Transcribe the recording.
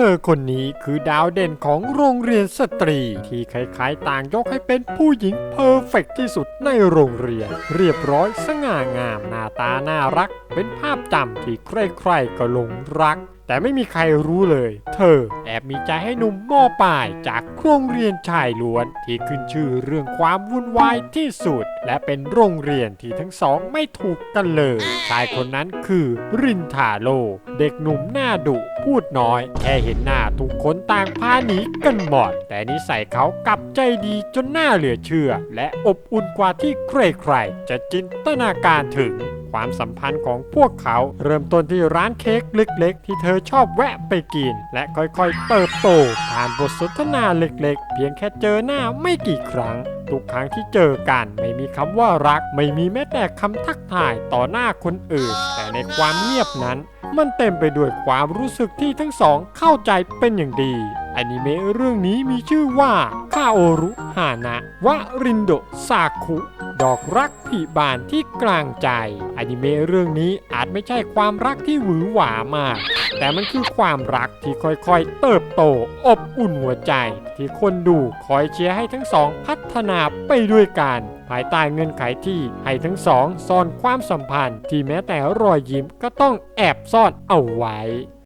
ธอคนนี้คือดาวเด่นของโรงเรียนสตรี ที่ใครๆต่างยกให้เป็นผู้หญิงเพอร์เฟกต์ที่สุดในโรงเรียน เรียบร้อยสง่างามหน้าตาน่ารัก เป็นภาพจำที่ใครๆก็หลงรัก แต่ไม่มีใครรู้เลย เธอแอบมีใจให้หนุ่มมอปลายจากโรงเรียนชายล้วน ที่ขึ้นชื่อเรื่องความวุ่นวายที่สุด และเป็นโรงเรียนที่ทั้งสองไม่ถูกกันเลย ชายคนนั้นคือรินทาโล เด็กหนุ่มหน้าดุพูดน้อย แค่เห็นหน้าทุกคนต่างพาหนีกันหมด แต่นิสัยเขากลับใจดีจนน่าเหลือเชื่อ และอบอุ่นกว่าที่ใครๆจะจินตนาการถึง ความสัมพันธ์ของพวกเขา เริ่มต้นที่ร้านเค้กเล็กๆ ที่เธอชอบแวะไปกิน และค่อยๆ เติบโตผ่านบทสนทนาเล็กๆ เพียงแค่เจอหน้าไม่กี่ครั้ง ทุกครั้งที่เจอกันไม่มีคำว่ารัก ไม่มีแม้แต่คำทักทายต่อหน้าคนอื่น แต่ในความเงียบนั้น มันเต็มไปด้วยความรู้สึกที่ทั้งสองเข้าใจเป็นอย่างดีอนิเมะเรื่องนี้มีชื่อว่าคาโอรุฮานะวะรินโดซาคุดอกรักผีบานที่กลางใจอนิเมะเรื่องนี้อาจไม่ใช่ความรักที่หวือหวามาก แต่มันคือความรักที่ค่อยๆ เติบโต อบอุ่นหัวใจ ที่คนดูคอยเชียร์ให้ทั้งสองพัฒนาไปด้วยกัน ภายใต้เงื่อนไขที่ให้ทั้งสองซ่อนความสัมพันธ์ที่แม้แต่รอยยิ้มก็ต้องแอบซ่อนเอาไว้